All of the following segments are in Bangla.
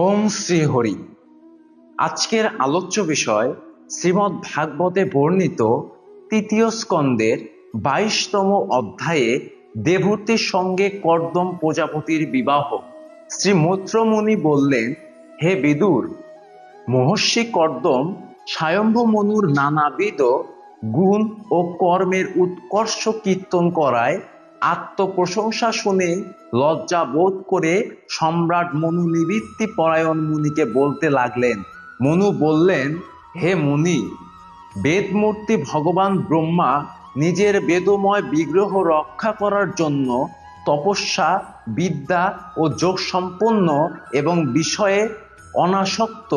ওম শ্রী হরি। আজকের আলোচ্য বিষয় শ্রীমদ্ ভাগবতে বর্ণিত তৃতীয় স্কন্দের বাইশতম অধ্যায়ে দেবূতির সঙ্গে কর্দম প্রজাপতির বিবাহ। শ্রী মৈত্রমুনি বললেন, হে বিদুর, মহর্ষি কর্দম স্বয়ম্ভ মনুর নানাবিধ গুণ ও কর্মের উৎকর্ষ কীর্তন করায় আত্মপ্রশংসা শুনে লজ্জা বোধ করে সম্রাট মনু নিবৃত্তি পরায়ণ মুনিকে বলতে লাগলেন, মনু বললেন, হে মুনি, বেদমূর্তি ভগবান ব্রহ্মা নিজের বেদময় বিগ্রহ রক্ষা করার জন্য তপস্যা, বিদ্যা ও যোগ সম্পন্ন এবং বিষয়ে অনাসক্ত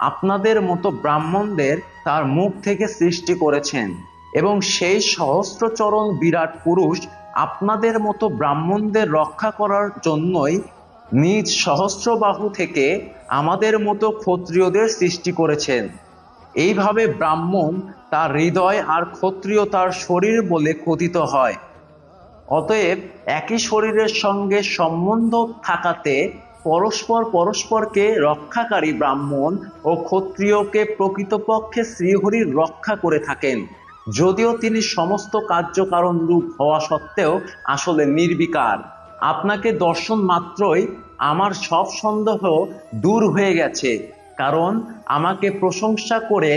আপনাদের মতো ব্রাহ্মণদের তার মুখ থেকে সৃষ্টি করেছেন এবং সেই সহস্রচরণ বিরাট পুরুষ আপনাদের মতো ব্রাহ্মণদের রক্ষা করার জন্যই নিজ সহস্রবাহু থেকে আমাদের মতো ক্ষত্রিয়দের সৃষ্টি করেছেন। এইভাবে ব্রাহ্মণ তার হৃদয় আর ক্ষত্রিয় তার শরীর বলে কথিত হয়। অতএব একই শরীরের সঙ্গে সম্বন্ধ থাকাতে পরস্পর পরস্পরকে রক্ষাকারী ব্রাহ্মণ ও ক্ষত্রিয়কে প্রকৃতপক্ষে শ্রীহরির রক্ষা করে থাকেন। যদিও তিনি সমস্ত কার্যকারণ রূপ হওয়া সত্ত্বেও আসলে নির্বিকার। আপনাকে দর্শন মাত্রই আমার সব সন্দেহ দূর হয়ে গেছে, কারণ আমাকে প্রশংসা করে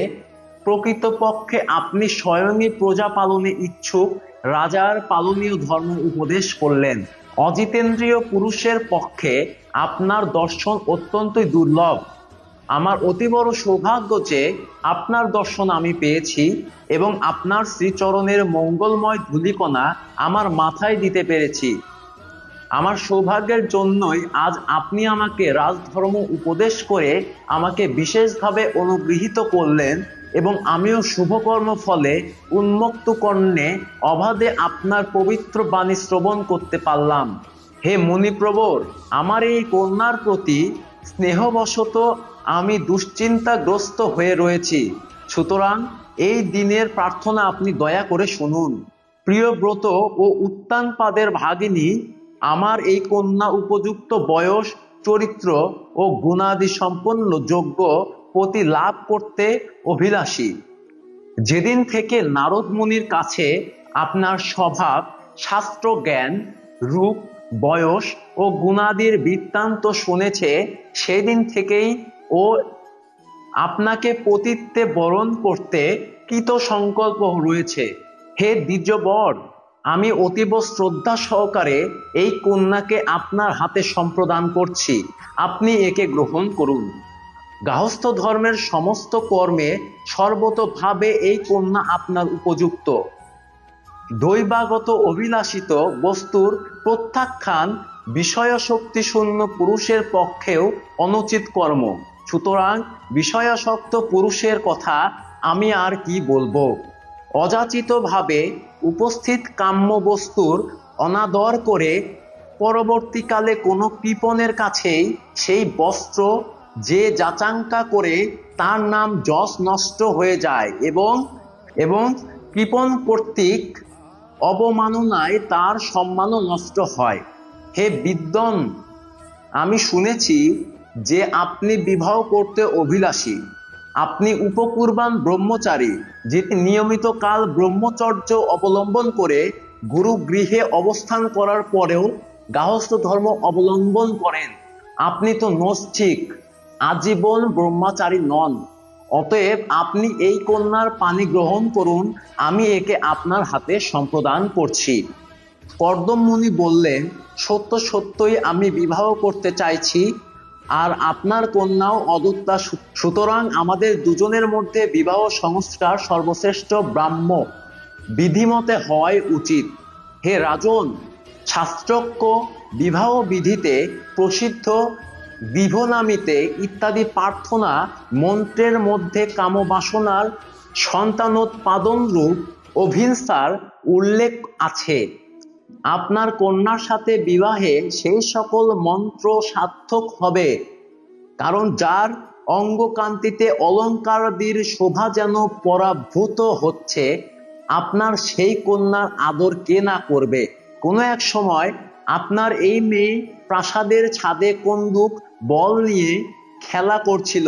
প্রকৃতপক্ষে আপনি স্বয়ংই প্রজা পালনে ইচ্ছুক, রাজার পালনীয় ধর্ম উপদেশ করলেন। অজিতেন্দ্রীয় পুরুষের পক্ষে আপনার দর্শন অত্যন্তই দুর্লভ। আমার অতি বড় সৌভাগ্য যে আপনার দর্শন আমি পেয়েছি এবং আপনার শ্রীচরণের মঙ্গলময় ধূলিকণা আমার মাথায় দিতে পেরেছি। আমার সৌভাগ্যের জন্যই আজ আপনি আমাকে রাজধর্ম উপদেশ করে আমাকে বিশেষভাবে অনুগৃহীত করলেন এবং আমিও শুভকর্ম ফলে উন্মুক্ত কর্ণে অবাধে আপনার পবিত্র বাণী শ্রবণ করতে পারলাম। হে মুনিপ্রবর, আমার এই কন্যার প্রতি স্নেহবশত আমি দুশ্চিন্তাগ্রস্ত হয়ে রয়েছি। সুতরাং এই দিনের প্রার্থনা আপনি দয়া করে শুনুন। প্রিয়ব্রত ও উত্তানপাদের ভাগিনী, আমার এই কন্যা উপযুক্ত বয়স, চরিত্র ও গুণাদি সম্পন্ন যোগ্য পতি লাভ করতে অভিলাষী। যেদিন থেকে নারদ মুনির কাছে আপনার স্বভাব, শাস্ত্র জ্ঞান, রূপ, বয়স ও গুণাদির বৃত্তান্ত শুনেছে, সেদিন থেকেই ও আপনাকে পতিত্বে বরণ করতে কৃত সংকল্প রয়েছে। হে দ্বিজবর, আমি অতীব শ্রদ্ধা সহকারে এই কন্যাকে আপনার হাতে সম্প্রদান করছি। আপনি একে গ্রহণ করুন। গাহস্থ ধর্মের সমস্ত কর্মে সর্বতভাবে এই কন্যা আপনার উপযুক্ত। দৈবাগত অভিলাষিত বস্তুর প্রত্যাখ্যান শূন্য পুরুষের পক্ষেও অনুচিত কর্ম। সুতরাং বিষয়াসক্ত পুরুষের কথা আমি আর কি বলব? অযাচিতভাবে উপস্থিত কাম্য বস্তুর অনাদর করে পরবর্তীকালে কোনো কৃপণের কাছেই সেই বস্ত্র যে যাচাঙ্কা করে তার নাম যশ নষ্ট হয়ে যায় এবং এবং কৃপণ কর্তৃক অবমাননায় তার সম্মানও নষ্ট হয়। হে বিদ্যন আমি শুনেছি যে আপনি বিবাহ করতে অভিলাষী, আপনি উপকুরবান ব্রহ্মচারী, যেটি নিয়মিত কাল ব্রহ্মচর্য অবলম্বন করে গুরু গৃহে অবস্থান করার পরেও গাহস্থ ধর্ম অবলম্বন করেন, আপনি তো নস্তিক, আজীবন ব্রহ্মচারী নন। অতএব আপনি এই কন্যার পানি গ্রহণ করুন, আমি একে আপনার হাতে সম্প্রদান করছি। কর্দম মুনি বললেন, সত্য সত্যই আমি বিবাহ করতে চাইছি আর আপনার কন্যাও অদত্তা সুতরাং আমাদের দুজনের মধ্যে বিবাহ সংস্কার সর্বশ্রেষ্ঠ ব্রাহ্ম। বিধিমতে হওয়াই উচিত। হে রাজন শাস্ত্রজ্ঞ বিবাহ বিধিতে প্রসিদ্ধ বিভনামিতে ইত্যাদি প্রার্থনা মন্ত্রের মধ্যে কামবাসনার সন্তানোৎপাদন রূপ অভিংসার উল্লেখ আছে। আপনার কন্যার সাথে বিবাহে সেই সকল মন্ত্র সার্থক হবে, কারণ যার অঙ্গকান্তিতে অলঙ্কারাদির শোভা যেন পরাভূত হচ্ছে, আপনার সেই কন্যার আদর কে না করবে? কোনো এক সময় আপনার এই মেয়ে প্রাসাদের ছাদে কন্দুক বল নিয়ে খেলা করছিল।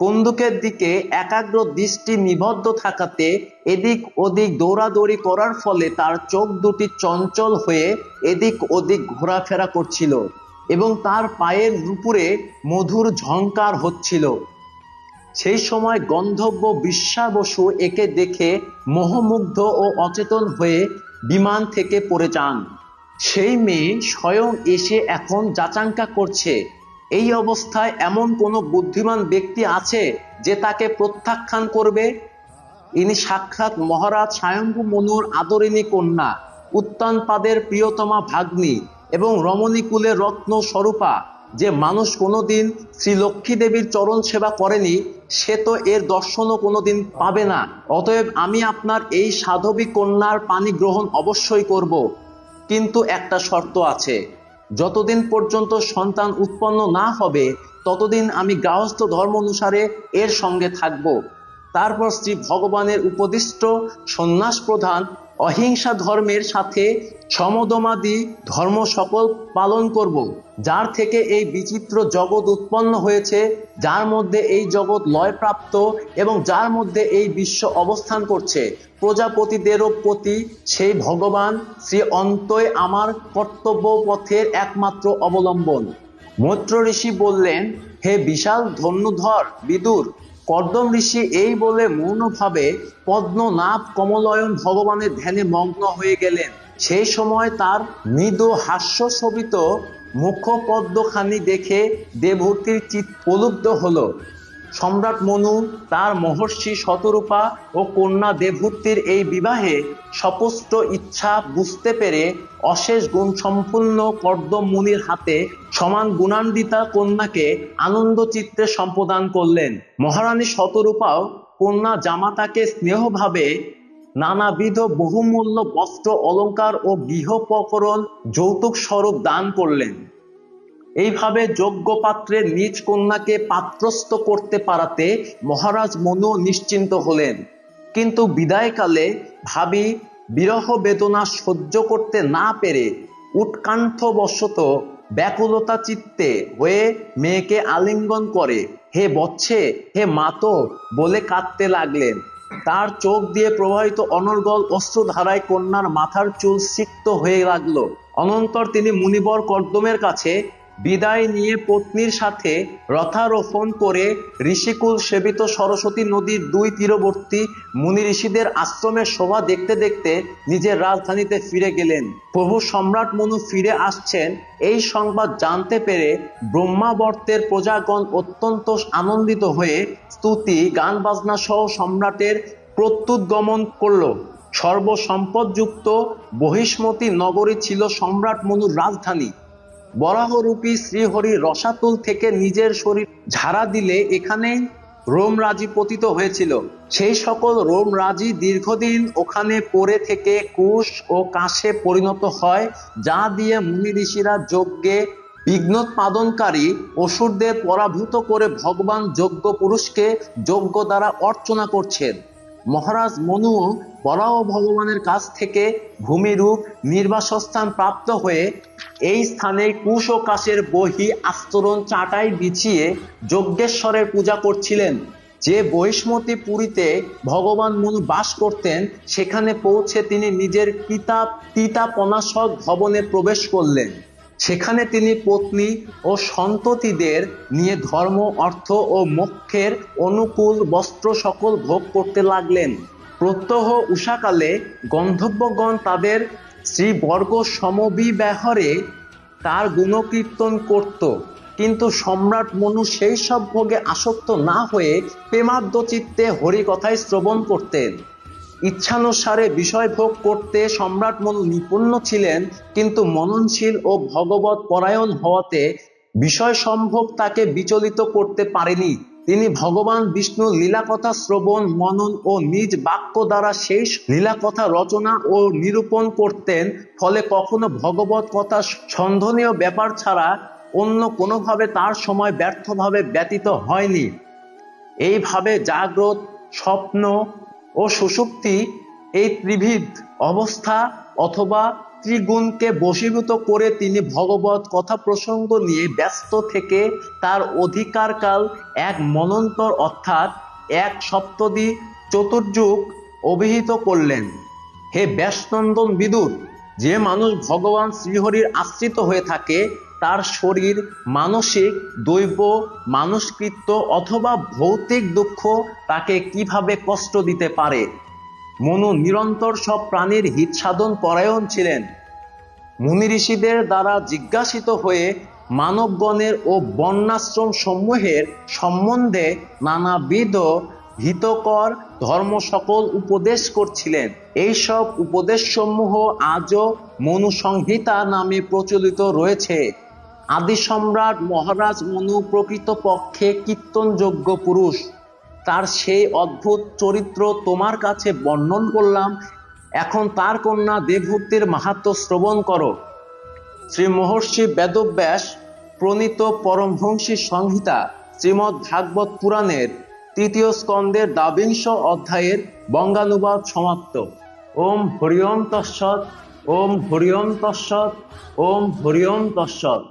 বন্দুকের দিকে একাগ্র দৃষ্টি নিবদ্ধ থাকাতে এদিক ওদিক দৌড়াদৌড়ি করার ফলে তার চোখ দুটি চঞ্চল হয়ে এদিক ওদিক ঘোরাফেরা করছিল এবং তার পায়ের উপরে মধুর ঝংকার হচ্ছিল। সেই সময় গন্ধব্য বিশ্বা বসু একে দেখে মোহমুগ্ধ ও অচেতন হয়ে বিমান থেকে পড়ে যান। সেই মেয়ে স্বয়ং এসে এখন যাচাঙ্কা করছে। এই অবস্থায় এমন কোনো বুদ্ধিমান ব্যক্তি আছে যে তাকে প্রত্যাখ্যান করবে? ইনি সাক্ষাৎ মহারাজ স্বয়ম্ভু মনুর আদরিণী কন্যা, উত্তানপাদের প্রিয়তমা ভাগ্নি এবং রমণীকুলের রত্ন স্বরূপা, যে মানুষ কোনোদিন শ্রী লক্ষ্মী দেবীর চরণ সেবা করেনি, সে তো এর দর্শনও কোনোদিন পাবে না। অতএব আমি আপনার এই সাধবী কন্যার পানি গ্রহণ অবশ্যই করব। কিন্তু একটা শর্ত আছে। যতদিন পর্যন্ত সন্তান উৎপন্ন না হবে, ততদিন আমি গাহস্থ ধর্ম অনুসারে এর সঙ্গে থাকব। তারপর শ্রী ভগবানের উপদিষ্ট সন্ন্যাস প্রধান অহিংসা ধর্মের সাথে সমদমাদি ধর্ম সকল পালন করব, যার থেকে এই বিচিত্র জগৎ উৎপন্ন হয়েছে, যার মধ্যে এই জগৎ লয়প্রাপ্ত এবং যার মধ্যে এই বিশ্ব অবস্থান করছে। প্রজাপতিদেরও প্রতি সেই ভগবান শ্রী অন্তয় আমার কর্তব্য পথের একমাত্র অবলম্বন। মৈত্র ঋষি বললেন, হে বিশাল ধন্যধর বিদুর কর্দম ঋষি এই বলে মৌনভাবে পদ্মনাভ কমলয়ন ভগবানের ধ্যানে মগ্ন হয়ে গেলেন। সেই সময় তার মৃদু হাস্যশোভিত মুখপদ্মখানি দেখে দেবহূতির চিত প্রলুব্ধ হলো। সম্রাট মনু, তার মহর্ষি শতরূপা ও কন্যা দেবভূতির এই বিবাহে স্পষ্ট ইচ্ছা বুঝতে পেরে অশেষ গুণ সম্পূর্ণ কর্দম মুনির হাতে সমান গুণান্বিতা কন্যাকে আনন্দ চিত্তে সম্প্রদান করলেন। মহারানী শতরূপাও কন্যা জামাতাকে স্নেহভাবে নানাবিধ বহুমূল্য বস্ত্র, অলংকার ও গৃহপকরণ যৌতুক স্বরূপ দান করলেন। এইভাবে যোগ্য পাত্রের নিজ কন্যাকে পাত্রস্থ করতে পারাতে মহারাজ মনু নিশ্চিন্ত হলেন। কিন্তু বিদায়কালে ভাবি বিরহ বেদনা সহ্য করতে না পেরে উৎকণ্ঠবশত ব্যাকুলতা চিত্তে হয়ে মেয়েকে আলিঙ্গন করে, হে বচ্ছে, হে মাতো বলে কাঁদতে লাগলেন। তার চোখ দিয়ে প্রবাহিত অনর্গল অস্ত্রধারায় কন্যার মাথার চুল সিক্ত হয়ে লাগল। অনন্তর তিনি মুনিবর কর্দমের কাছে বিদায় নিয়ে পত্নীর সাথে রথারোপণ করে ঋষিকুল সেবিত সরস্বতী নদীর দুই তীরবর্তী মুনি ঋষিদের আশ্রমের শোভা দেখতে দেখতে নিজের রাজধানীতে ফিরে গেলেন। প্রভু সম্রাট মনু ফিরে আসছেন। এই সংবাদ জানতে পেরে ব্রহ্মাবর্তের প্রজাগণ অত্যন্ত আনন্দিত হয়ে স্তুতি, গান বাজনা সহ সম্রাটের প্রত্যুৎগমন করল। সর্বসম্পদযুক্ত বহিষ্মতী নগরী ছিল সম্রাট মনুর রাজধানী। বরাহরূপী শ্রীহরি রসাতুল থেকে নিজের শরীর ঝাড়া দিলে এখানেই রোমরাজি পতিত হয়েছিল। সেই সকল রোমরাজি দীর্ঘদিন ওখানে পড়ে থেকে কুশ ও কাশে পরিণত হয়, যা দিয়ে মুনি ঋষিরা যজ্ঞে বিঘ্নোৎপাদনকারী অসুরদের পরাভূত করে ভগবান যজ্ঞ পুরুষকে যজ্ঞ দ্বারা অর্চনা করছেন। মহারাজ মনু বরাহ ভগবানের কাছ থেকে ভূমিরূপ নির্বাসস্থান প্রাপ্ত হয়ে এই স্থানে কুশ ও কাশের বহি আস্তরণ চাটাই বিছিয়ে যজ্ঞেশ্বরের পূজা করছিলেন। যে বহিষ্মতী পুরীতে ভগবান মূল বাস করতেন, সেখানে পৌঁছে তিনি নিজের পিতা পিতাপনাশক ভবনে প্রবেশ করলেন। সেখানে তিনি পত্নী ও সন্ততিদের নিয়ে ধর্ম, অর্থ ও মোক্ষের অনুকূল বস্ত্র সকল ভোগ করতে লাগলেন। প্রত্যহ উষাকালে গন্ধর্বগণ তাদের শ্রীবর্গ সমবিব্যাহরে তার গুণকীর্তন করত, কিন্তু সম্রাট মনু সেই সব ভোগে আসক্ত না হয়ে প্রেমাদ্য চিত্তে হরিকথায় শ্রবণ করতেন। ইচ্ছানুসারে বিষয় ভোগ করতে সম্রাট মনু নিপুণ্য ছিলেন, কিন্তু মননশীল ও ভগবত পরায়ণ হওয়াতে বিষয় সম্ভব তাকে বিচলিত করতে পারেনি। তিনি ভগবান বিষ্ণু লীলাকথা শ্রবণ, মনন ও নিজ বাক্য দ্বারা সেই লীলাকথা রচনা ও নিরূপণ করতেন। ফলে কখনো ভগবত কথা সন্ধনীয় ব্যাপার ছাড়া অন্য কোনোভাবে তার সময় ব্যর্থভাবে ব্যতীত হয়নি। এইভাবে জাগ্রত, স্বপ্ন ও সুষুপ্তি এই ত্রিভিদ অবস্থা অথবা মাতৃগুণকে বশীভূত করে তিনি ভগবত কথা প্রসঙ্গ নিয়ে ব্যস্ত থেকে তার অধিকারকাল এক মনন্তর অর্থাৎ এক সপ্তদি চতুর্যুগ অভিহিত করলেন। হে ব্যাসনন্দন বিদুর, যে মানুষ ভগবান শ্রীহরির আশ্রিত হয়ে থাকে, তার শরীর মানসিক, দৈব, মানসকৃত্য অথবা ভৌতিক দুঃখ তাকে কীভাবে কষ্ট দিতে পারে? মনু নিরন্তর সব প্রাণীর হিত সাধন পরায়ণ ছিলেন। মুনি ঋষিদের দ্বারা জিজ্ঞাসিত হয়ে মানবগণের ও বন্যাশ্রম সমূহের সম্বন্ধে নানাবিধ হিতকর ধর্ম সকল উপদেশ করছিলেন। এইসব উপদেশসমূহ আজও মনুসংহিতা নামে প্রচলিত রয়েছে। আদি সম্রাট মহারাজ মনু প্রকৃতপক্ষে কীর্তনযোগ্য পুরুষ। তার সেই অদ্ভুত চরিত্র তোমার কাছে বর্ণন করলাম। এখন তার কন্যা দেবভূতির মাহাত্ম শ্রবণ করো। শ্রী মহর্ষি বেদব্যাস, প্রণীত পরমহংসী সংহিতা শ্রীমৎ ভাগবত পুরাণের তৃতীয় স্কন্দের দ্বাবিংশ অধ্যায়ের বঙ্গানুবাদ সমাপ্ত। ওম হরিওম তৎসৎ, ওম হরিওম তৎসৎ, ওম হরিওম তৎসৎ।